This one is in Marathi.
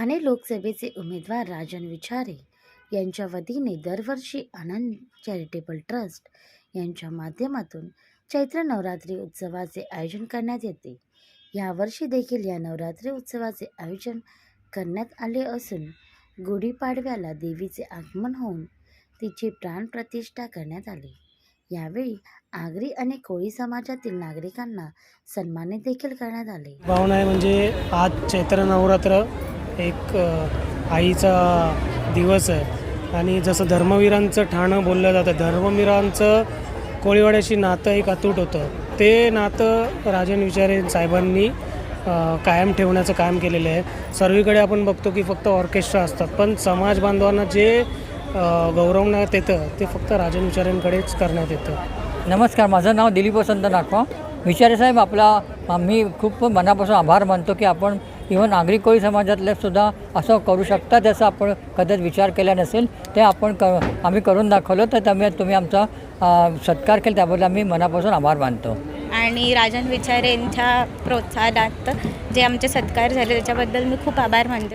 ठाणे लोकसभेचे उमेदवार राजन विचारे यांच्या वतीने दरवर्षी आनंद चॅरिटेबल ट्रस्ट यांच्या माध्यमातून चैत्र नवरात्री उत्सवाचे आयोजन करण्यात येते. यावर्षी देखील या नवरात्री उत्सवाचे आयोजन करण्यात आले असून गुढीपाडव्याला देवीचे आगमन होऊन तिची प्राणप्रतिष्ठा करण्यात आली. यावेळी आगरी आणि कोळी समाजातील नागरिकांना सन्मानित देखील करण्यात आले. भावना आहे म्हणजे आज चैत्र नवरात्र एक आईचा दिवस आहे. आणि जसं धर्मवीरांचं ठाणं बोललं जातं धर्मवीरांचं कोळीवाड्याशी नातं एक अतूट होतं. ते नातं राजन विचारे साहेबांनी कायम ठेवण्याचं काम केलेलं आहे. सर्वीकडे आपण बघतो की फक्त ऑर्केस्ट्रा असतात. पण समाज बांधवांना जे गौरवण्यात येतं ते फक्त राजन विचारेंकडेच करण्यात येतं. नमस्कार माझं नाव दिलीप वसंत नाखवा विचारे साहेब आपला मी खूप मनापासून आभार मानतो की आपण इव्हन नागरिक कोळी समाजातले सुद्धा असं करू शकता त्याचा आपण कदाचित विचार केला नसेल ते आपण क आम्ही करून दाखवलं तर त्यामुळे तुम्ही आमचा सत्कार केला त्याबद्दल आम्ही मनापासून आभार मानतो. आणि राजन विचारे यांच्या प्रोत्साहनात जे आमचे सत्कार झाले त्याच्याबद्दल मी खूप आभार मानते.